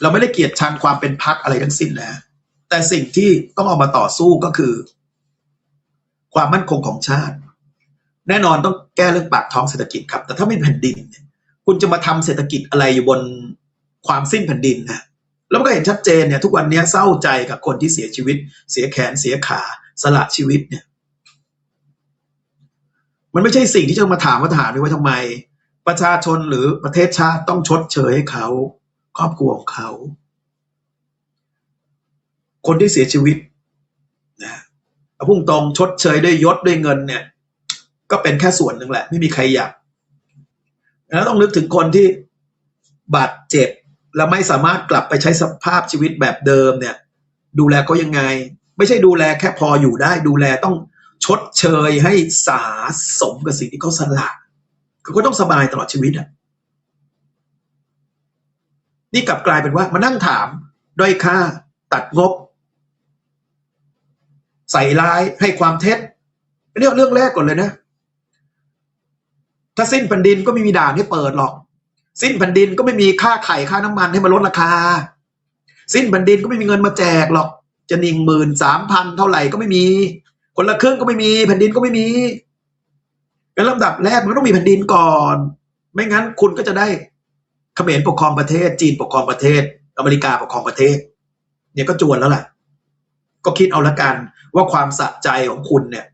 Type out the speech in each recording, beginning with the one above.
เราไม่ได้เกลียดชังความเป็นพักอะไรทั้งสิ้นแล้ว แต่สิ่งที่ต้องเอามาต่อสู้ก็คือ ความมั่นคงของชาติ แน่นอนต้องแก้เรื่องปากท้องเศรษฐกิจครับ แต่ถ้าไม่แผ่นดิน คุณจะมาทำเศรษฐกิจอะไรอยู่บนความสิ้นแผ่นดินนะแล้วมันก็เห็นชัดเจนเนี่ยทุกวันนี้เศร้าใจกับคนที่เสียชีวิต เสียแขนเสียขาสละชีวิตเนี่ย มันไม่ใช่สิ่งที่จะมาถามว่าถามด้วยว่าทำไม ประชาชนหรือประเทศชาติต้องชดเชยให้เขา ครอบครัวของเขา คนที่เสียชีวิตนะเอาพุ่งตรงชดเชยด้วยยศด้วยเงินเนี่ย ก็เป็นแค่ส่วนหนึ่งแหละ ไม่มีใครอยากแล้วต้องนึกถึงคนที่บาดเจ็บและไม่สามารถกลับไปใช้สภาพชีวิตแบบเดิมเนี่ย ดูแลเขายังไง ไม่ใช่ดูแลแค่พออยู่ได้ดูแลต้องชดเชยให้สาสมกับสิ่งที่เขาสละเขาก็ต้องสบายตลอดชีวิตอะ นี่กลับกลายเป็นว่ามานั่งถามด้อยค่า ตัดงบ ใส่ร้ายให้ความเท็จอันนี้เรื่องแรกก่อนเลยนะ ถ้าสิ้นแผ่นดินก็ไม่มีด่านให้เปิดหรอก สิ้นแผ่นดินก็ไม่มีค่าไข่ค่าน้ำมันให้มาลดราคา สิ้นแผ่นดินก็ไม่มีเงินมาแจกหรอก จะหนึ่งหมื่นสามพันเท่าไหร่ก็ไม่มี คนละครึ่งก็ไม่มีแผ่นดินก็ไม่มีเป็นลำดับแรกมันต้องมีแผ่นดินก่อน ไม่งั้นคุณก็จะได้ เขมรปกครองประเทศ จีนปกครองประเทศ อเมริกาปกครองประเทศ เนี่ยก็จวนแล้วแหละก็คิดเอาละกันว่าความสะใจของคุณเนี่ย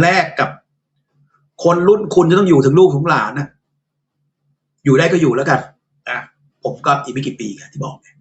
แลกกับคนรุ่นคุณจะต้องอยู่ถึงลูกถึงหลานนะอยู่ได้ก็อยู่แล้วกันอะผมก็อีกไม่กี่ปีกันที่บอกเนี่ย